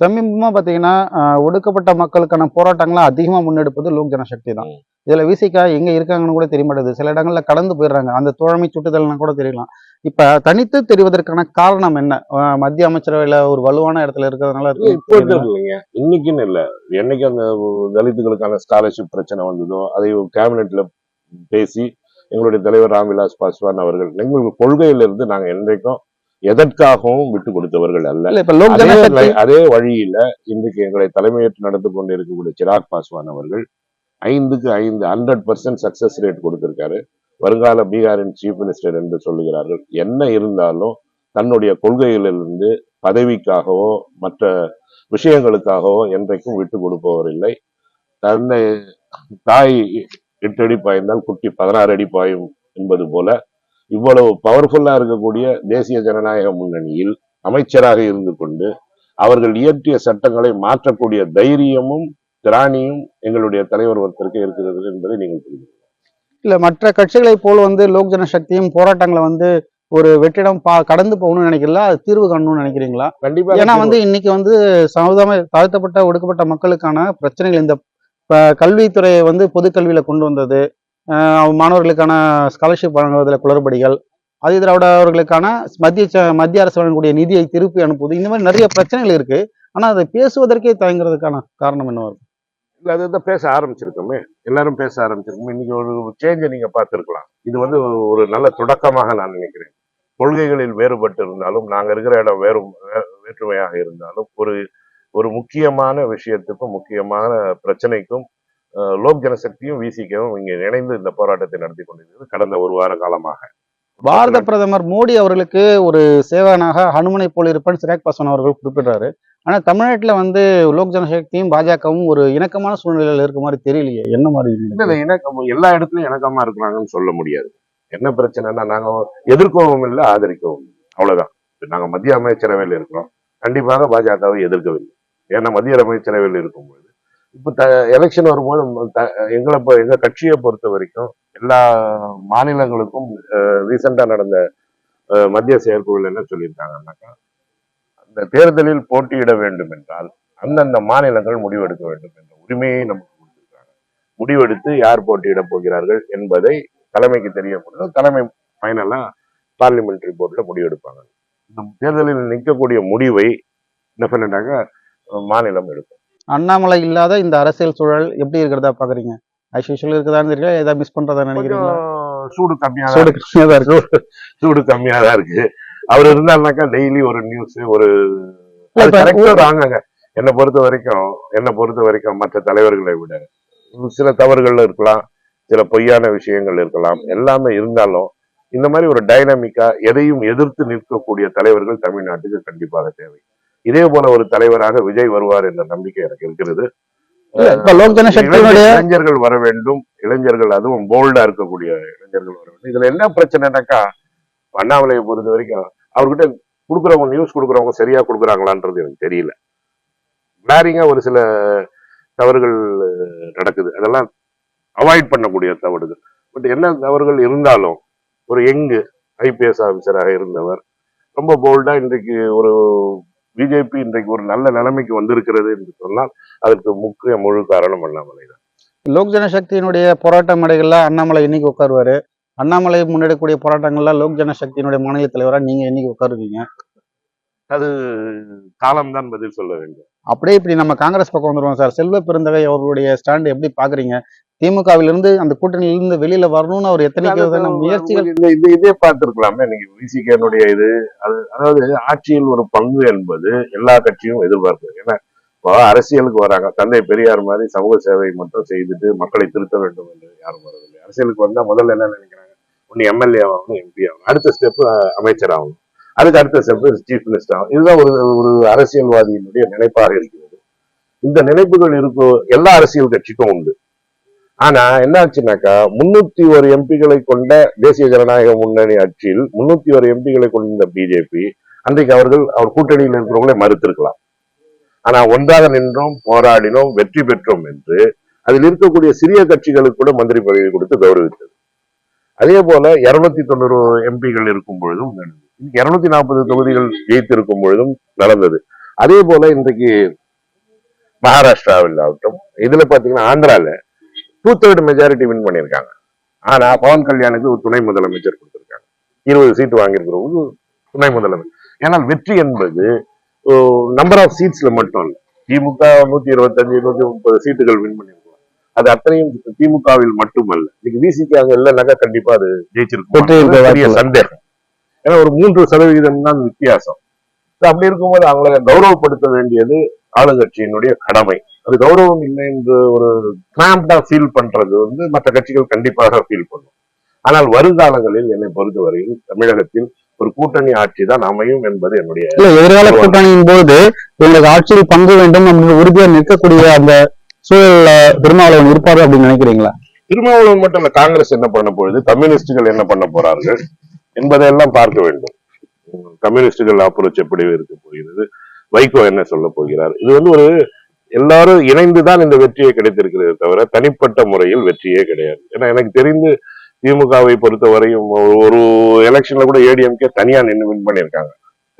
சமீபமா பாத்தீங்கன்னா ஒடுக்கப்பட்ட மக்களுக்கான போராட்டங்களை அதிகமா முன்னெடுப்பது லோக் ஜனசக்தி தான். இதுல விசிகா எங்க இருக்காங்கன்னு கூட தெரிய மாட்டேது சில இடங்கள்ல கடந்து போயிடுறாங்க. அந்த தோழமை சுட்டுதல்னா கூட தெரியலாம். இப்ப தனித்து தெரிவதற்கான காரணம் என்ன? மத்திய அமைச்சரவையில ஒரு வலுவான இடத்துல இருக்கிறதுனால இப்போ இல்லைங்க. இன்னைக்குன்னு இல்ல. என்னைக்கு அந்த தலித்துகளுக்கான ஸ்காலர்ஷிப் பிரச்சனை வந்ததோ அதை கேபினெட்ல பேசி எங்களுடைய தலைவர் ராம்விலாஸ் பாஸ்வான் அவர்கள் எங்களுக்கு கொள்கையிலிருந்து நாங்க என்றைக்கும் எதற்காகவும் விட்டு கொடுத்தவர்கள் அல்ல. அதே வழியில இன்றைக்கு எங்களை தலைமையேற்று நடந்து கொண்டு இருக்கக்கூடிய சிராக் பாஸ்வான் அவர்கள் ஐந்துக்கு ஐந்து ஹண்ட்ரட் பர்சன்ட் சக்சஸ் ரேட் கொடுத்திருக்காரு. வருங்கால பீகாரின் சீஃப் மினிஸ்டர் என்று சொல்லுகிறார்கள். என்ன இருந்தாலும் தன்னுடைய கொள்கைகளிலிருந்து பதவிக்காகவோ மற்ற விஷயங்களுக்காகவோ என்றைக்கும் விட்டு கொடுப்பவர் இல்லை தன்னை தாய் எட்டு அடி பாய்ந்தால் குட்டி பதினாறு அடி பாயும் என்பது போல இவ்வளவு பவர்ஃபுல்லா இருக்கக்கூடிய தேசிய ஜனநாயக முன்னணியில் அமைச்சராக இருந்து கொண்டு அவர்கள் இயற்றிய சட்டங்களை மாற்றக்கூடிய தைரியமும் திராணியும் எங்களுடைய தலைவர் ஒருத்தருக்கு இருக்கிறது என்பதை நீங்கள் புரிந்து இல்ல மற்ற கட்சிகளை போல் வந்து லோக் ஜனசக்தியும் போராட்டங்களை வந்து ஒரு வெற்றிடம் பா கடந்து போகணும்னு நினைக்கிறீங்களா? அது தீர்வு காணணும்னு நினைக்கிறீங்களா? கண்டிப்பா ஏன்னா வந்து இன்னைக்கு வந்து சமுதாய தாழ்த்தப்பட்ட ஒடுக்கப்பட்ட மக்களுக்கான பிரச்சனைகள் இந்த கல்வித்துறையை வந்து பொது கல்வியில கொண்டு வந்தது. மாணவர்களுக்கான ஸ்காலர்ஷிப் வழங்குவதில் குளறுபடிகள். ஆதி திராவிட அவர்களுக்கான மத்திய மத்திய அரசு வழங்கக்கூடிய நிதியை திருப்பி அனுப்புவது. இந்த மாதிரி நிறைய பிரச்சனைகள் இருக்கு. ஆனா அதை பேசுவதற்கே தயங்குறதுக்கான காரணம் என்ன வரும் இல்ல அதுதான் பேச ஆரம்பிச்சிருக்கோமே. எல்லாரும் பேச ஆரம்பிச்சிருக்கோம். இன்னைக்கு ஒரு சேஞ்சை நீங்க பார்த்துருக்கலாம். இது வந்து ஒரு நல்ல தொடக்கமாக நான் நினைக்கிறேன். கொள்கைகளில் வேறுபட்டு இருந்தாலும் நாங்க இருக்கிற இடம் வேறு வேற்றுமையாக இருந்தாலும் ஒரு ஒரு முக்கியமான விஷயத்துக்கும் முக்கியமான பிரச்சனைக்கும் லோக் ஜனசக்தியும் விசிக்கவும் இங்க இணைந்து இந்த போராட்டத்தை நடத்தி கொண்டிருக்கிறது கடந்த ஒரு வார காலமாக. பாரத பிரதமர் மோடி அவர்களுக்கு ஒரு சேவகனாக ஹனுமனை போல் இருப்பேன் சிராக் பாஸ்வான் அவர்கள் குறிப்பிடுறாரு. ஆனா தமிழ்நாட்டுல வந்து லோக் ஜனசக்தியும் பாஜகவும் ஒரு இணக்கமான சூழ்நிலையில இருக்க மாதிரி தெரியலையே. என்ன மாதிரி இல்ல இணக்கம் எல்லா இடத்துலயும் இணக்கமா இருக்கிறாங்கன்னு சொல்ல முடியாது. என்ன பிரச்சனைனா நாங்க எதிர்க்கவும் இல்லை ஆதரிக்கவும் அவ்வளோதான் அவ்வளவுதான். நாங்க மத்திய அமைச்சரவையில் இருக்கிறோம். கண்டிப்பாக பாஜகவை எதிர்க்கவில்லை. ஏன்னா மத்திய அமைச்சரவையில் இருக்கும்போது இப்ப த எலெக்ஷன் வரும்போது த- எங்களை எங்கள் எங்க கட்சியை பொறுத்த வரைக்கும் எல்லா மாநிலங்களுக்கும் ரீசெண்டாக நடந்த மத்திய செயற்குழு என்ன சொல்லியிருக்காங்கன்னாக்கா அந்த தேர்தலில் போட்டியிட வேண்டும் என்றால் அந்தந்த மாநிலங்கள் முடிவெடுக்க வேண்டும் என்ற உரிமையை நமக்கு கொடுத்திருக்காங்க. முடிவெடுத்து யார் போட்டியிடப் போகிறார்கள் என்பதை தலைமைக்கு தெரியப்படுது தலைமை ஃபைனலாக பார்லிமெண்டரி போர்டில் முடிவெடுப்பாங்க. இந்த தேர்தலில் நிற்கக்கூடிய முடிவை டெஃபினட்டாக மாநிலம் எடுக்கும். அண்ணாமலை இல்லாத இந்த அரசியல் சூழல் எப்படி இருக்கிறதா பாக்குறீங்க? ஐஸ்வல் இருக்குதான்னு தெரியல ஏதாவது மிஸ் பண்றதா நினைக்கிறீங்களா? கொஞ்சம் சூடு கம்மியாக சூடு கம்மியா தான் இருக்கு. சூடு கம்மியா தான் இருக்கு. அவர் இருந்தாருனாக்கா டெய்லி ஒரு நியூஸ் ஒரு ராங்கங்க என்னை பொறுத்த வரைக்கும் என்னை பொறுத்த வரைக்கும் மற்ற தலைவர்களை விட சில தவறுகள் இருக்கலாம் சில பொய்யான விஷயங்கள் இருக்கலாம். எல்லாமே இருந்தாலும் இந்த மாதிரி ஒரு டைனாமிக்கா எதையும் எதிர்த்து நிற்கக்கூடிய தலைவர்கள் தமிழ்நாட்டுக்கு கண்டிப்பாக தேவை. இதே போல ஒரு தலைவராக விஜய் வருவார் என்ற நம்பிக்கை எனக்கு இருக்கிறது. இளைஞர்கள் வர வேண்டும். இளைஞர்கள் அதுவும் போல்டா இருக்கக்கூடிய இளைஞர்கள் வர வேண்டும். இதுல என்ன பிரச்சனைனாக்கா அண்ணாமலையை பொறுத்த வரைக்கும் அவர்கிட்ட கொடுக்குறவங்க நியூஸ் கொடுக்குறவங்க சரியா கொடுக்குறாங்களான்றது எனக்கு தெரியல. கிளாரிங்கா ஒரு சில தவறுகள் நடக்குது. அதெல்லாம் அவாய்ட் பண்ணக்கூடிய தவறுகள் பட் என்ன தவறுகள் இருந்தாலும் ஒரு யங்கு ஐபிஎஸ் ஆபீசராக இருந்தவர் ரொம்ப போல்டா இன்றைக்கு ஒரு பிஜேபி இன்றைக்கு ஒரு நல்ல நிலைமைக்கு வந்திருக்கிறது என்று சொன்னால் அதற்கு முக்கிய முழு காரணம் அண்ணாமலை தான். லோக் ஜனசக்தியினுடைய போராட்ட மேடைகள்ல அண்ணாமலை இன்னைக்கு உட்காருவாரு. அண்ணாமலை முன்னெடுக்கக்கூடிய போராட்டங்கள்ல லோக் ஜனசக்தியினுடைய மாநில தலைவரா நீங்க என்னைக்கு உட்காருவீங்க. அது காலம்தான் பதில் சொல்ல வேண்டும். அப்படியே இப்படி நம்ம காங்கிரஸ் பக்கம் வந்துருவோம் சார். செல்வ பெருந்தகை அவர்களுடைய ஸ்டாண்ட் எப்படி பாக்குறீங்க? திமுகவில இருந்து அந்த கூட்டணியில இருந்து வெளியில வரணும்னு அவர் விதமான முயற்சிகள் இந்த இது இதே பார்த்திருக்கலாமே நீங்க விசிகனுடைய இது. அது அதாவது ஆட்சியில் ஒரு பங்கு என்பது எல்லா கட்சியும் எதிர்பார்க்குது ஏன்னா இப்போ அரசியலுக்கு வராங்க. தந்தை பெரியார் மாதிரி சமூக சேவை மட்டும் செய்துட்டு மக்களை திருத்த வேண்டும் என்று யாரும் வரவில்லை. அரசியலுக்கு வந்தா முதல்ல என்ன நினைக்கிறாங்க? ஒன்னு எம்எல்ஏ ஆகணும் எம்பி ஆகணும். அடுத்த ஸ்டெப் அமைச்சர் ஆகணும். அதுக்கு அடுத்த ஸ்டெப் சீஃப் மினிஸ்டர் ஆகும் இதுதான் ஒரு ஒரு அரசியல்வாதியினுடைய நினைப்பாக இருக்கிறது. இந்த நினைப்புகள் இருக்கும் எல்லா அரசியல் கட்சிக்கும் உண்டு. ஆனா என்ன ஆச்சுனாக்கா முன்னூத்தி ஒரு எம்பிகளை கொண்ட தேசிய ஜனநாயக முன்னணி ஆட்சியில் முன்னூத்தி ஒரு எம்பிகளை கொண்ட பிஜேபி அன்றைக்கு அவர்கள் அவர் கூட்டணியில் இருக்கிறவங்களே மறுத்திருக்கலாம். ஆனா ஒன்றாக நின்றோம் போராடினோம் வெற்றி பெற்றோம் என்று அதில் இருக்கக்கூடிய சிறிய கட்சிகளுக்கு கூட மந்திரி பதவி கொடுத்து கௌரவித்தது. அதே போல இருநூத்தி தொண்ணூறு எம்பிகள் இருக்கும் பொழுதும் நடந்தது இருநூத்தி நாற்பது தொகுதிகள் ஜெயித்திருக்கும் பொழுதும் நடந்தது. அதே போல இன்றைக்கு மகாராஷ்டிராவில் ஆகட்டும் இதுல பாத்தீங்கன்னா ஆந்திரால டூ தேர்ட் மெஜாரிட்டி வின் பண்ணியிருக்காங்க. ஆனா பவன் கல்யாணுக்கு ஒரு துணை முதலமைச்சர் கொடுத்திருக்காங்க. இருபது சீட்டு வாங்கியிருக்கிறவங்க துணை முதலமைச்சர். ஏன்னால் வெற்றி என்பது நம்பர் ஆஃப் சீட்ஸ்ல மட்டும் இல்ல. திமுக நூத்தி இருபத்தஞ்சு நூத்தி முப்பது சீட்டுகள் வின் பண்ணிருக்கலாம் அது அத்தனையும் திமுகவில் மட்டுமல்ல. இன்னைக்கு விசிக்காக இல்லைனாக்கா கண்டிப்பா அது ஜெயிச்சிருக்கும். சந்தேகம். ஏன்னா ஒரு மூன்று சதவிகிதம் தான் வித்தியாசம். அப்படி இருக்கும்போது அவங்களை கௌரவப்படுத்த வேண்டியது ஆளுங்கட்சியினுடைய கடமை. அது கௌரவம் இல்லை என்று ஒரு கிளாம்டா ஃபீல் பண்றது வந்து மற்ற கட்சிகள் கண்டிப்பாக ஃபீல் பண்ணும். ஆனால் வருங்காலங்களில் என்னை பொறுத்தவரையில் தமிழகத்தில் ஒரு கூட்டணி ஆட்சி தான் அமையும் என்பது என்னுடைய எதிர்கால கூட்டணியின் போது எங்களுக்கு ஆட்சியில் பங்கு வேண்டும் அப்படின்னு உறுதியா நிற்கக்கூடிய அந்த சூழல்ல திருமாவளவன் இருப்பாரு அப்படின்னு நினைக்கிறீங்களா? திருமாவளவன் மட்டும் இல்ல காங்கிரஸ் என்ன பண்ண போகுது? கம்யூனிஸ்டுகள் என்ன பண்ண போறார்கள் என்பதையெல்லாம் பார்க்க வேண்டும். கம்யூனிஸ்டுகள் அப்ரோச் எப்படி இருக்க போகிறது? வைகோ என்ன சொல்ல போகிறார்? இது வந்து ஒரு எல்லாரும் இணைந்துதான் இந்த வெற்றியை கிடைத்திருக்கிறதே தவிர தனிப்பட்ட முறையில் வெற்றியே கிடையாது. ஏன்னா எனக்கு தெரிந்து திமுகவை பொறுத்தவரையும் ஒரு- ஒரு எலெக்ஷன்ல கூட ஏடிஎம்கே தனியா நின்று வின் பண்ணியிருக்காங்க.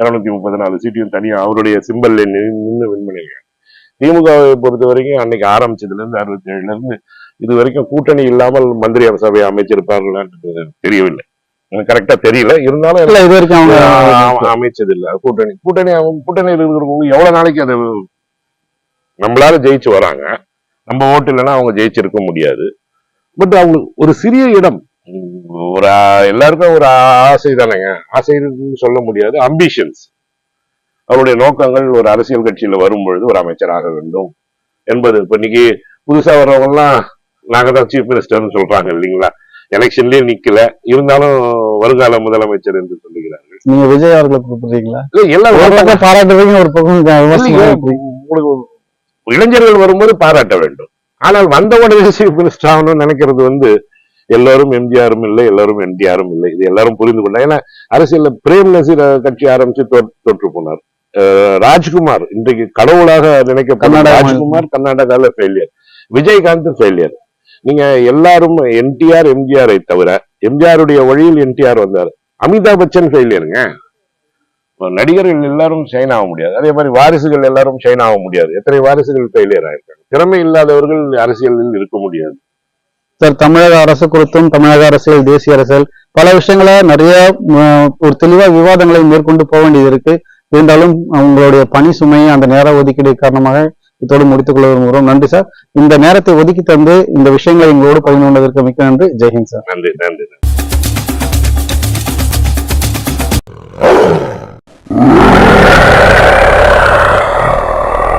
இருநூத்தி முப்பத்தி நாலு சீட்டையும் தனியா அவருடைய சிம்பல்ல நின்று வின் பண்ணியிருக்காங்க. திமுகவை பொறுத்த வரைக்கும் அன்னைக்கு ஆரம்பிச்சதுல இருந்து அறுபத்தி ஏழுல இருந்து இது வரைக்கும் கூட்டணி இல்லாமல் மந்திரி சபை அமைச்சிருப்பார்களான்னு தெரியவில்லை. எனக்கு கரெக்டா தெரியல. இருந்தாலும் இது வரைக்கும் அவங்க அமைச்சது இல்ல கூட்டணி கூட்டணி அவங்க கூட்டணி இருக்கிறவங்க எவ்வளவு நாளைக்கு அதை நம்மளால ஜெயிச்சு வராங்க. நம்ம ஓட்டு இல்லைன்னா அவங்க ஜெயிச்சிருக்க முடியாது. பட் அவங்க ஒரு சிறிய இடம். ஒரு எல்லாருக்கும் ஒரு ஆசை தானேங்க. ஆசைன்னு சொல்ல முடியாது. அம்பிஷன்ஸ் அவருடைய நோக்கங்கள் ஒரு அரசியல் கட்சியில வரும் பொழுது ஒரு அமைச்சராக வேண்டும் என்பது. இப்ப இன்னைக்கு புதுசா வர்றவங்க எல்லாம் நாங்க தான் சீஃப் மினிஸ்டர்னு சொல்றாங்க இல்லைங்களா? எலெக்ஷன்லயே நிக்கல. இருந்தாலும் வருங்கால முதலமைச்சர் என்று சொல்லுகிறார்கள். நீங்க விஜய் அவர்களை குறிப்பிடுறீங்களா இல்ல, எல்லாம் பாராட்டுறீங்க ஒரு பக்கம். உங்களுக்கு இளைஞர்கள் வரும்போது பாராட்ட வேண்டும். ஆனால் வந்த உடனே சீஃப் மினிஸ்டர் ஆகணும்னு நினைக்கிறது வந்து எல்லாரும் எம்ஜிஆரும் இல்லை எல்லாரும் என்டிஆரும் இல்லை. இது எல்லாரும் புரிந்து கொண்டா ஏன்னா அரசியல்ல பிரேம் நசீர் கட்சி ஆரம்பிச்சு தோற்- தோற்று போனார். ராஜ்குமார் இன்றைக்கு கடவுளாக நினைக்கப்படும் ராஜ்குமார் கர்நாடகால ஃபெயிலியர் விஜயகாந்த் ஃபெயிலியர் நீங்க எல்லாரும் என்டிஆர் எம்ஜிஆரை தவிர எம்ஜிஆருடைய வழியில் என்டிஆர் வந்தார். அமிதாப் பச்சன் ஃபெயிலியருங்க நடிகர்கள் எல்லாரும் ஷைன் ஆக முடியாது. அதே மாதிரி வாரிசுகள் எல்லாரும் ஷைன் ஆக முடியாது. எத்தனை வாரிசுகள் ஃபெயிலியர் ஆயிருக்காங்க? திறமை இல்லாதவர்கள் அரசியலில் இருக்க முடியாது. சார் தமிழக அரசு குறித்தும் தமிழக அரசியல் தேசிய அரசியல் பல விஷயங்களை நிறைய ஒரு தெளிவா விவாதங்களை மேற்கொண்டு போக வேண்டியது இருக்கு. இருந்தாலும் உங்களுடைய பணி சுமை அந்த நேர ஒதுக்கீடு காரணமாக இதோடு முடித்துக் கொள்ள விரும்புகிறோம். நன்றி சார். இந்த நேரத்தை ஒதுக்கி தந்து இந்த விஷயங்களை எங்களோடு பகிர்ந்து கொண்டதற்கு மிக்க நன்றி. ஜெய்ஹிந்த் சார். நன்றி நன்றி.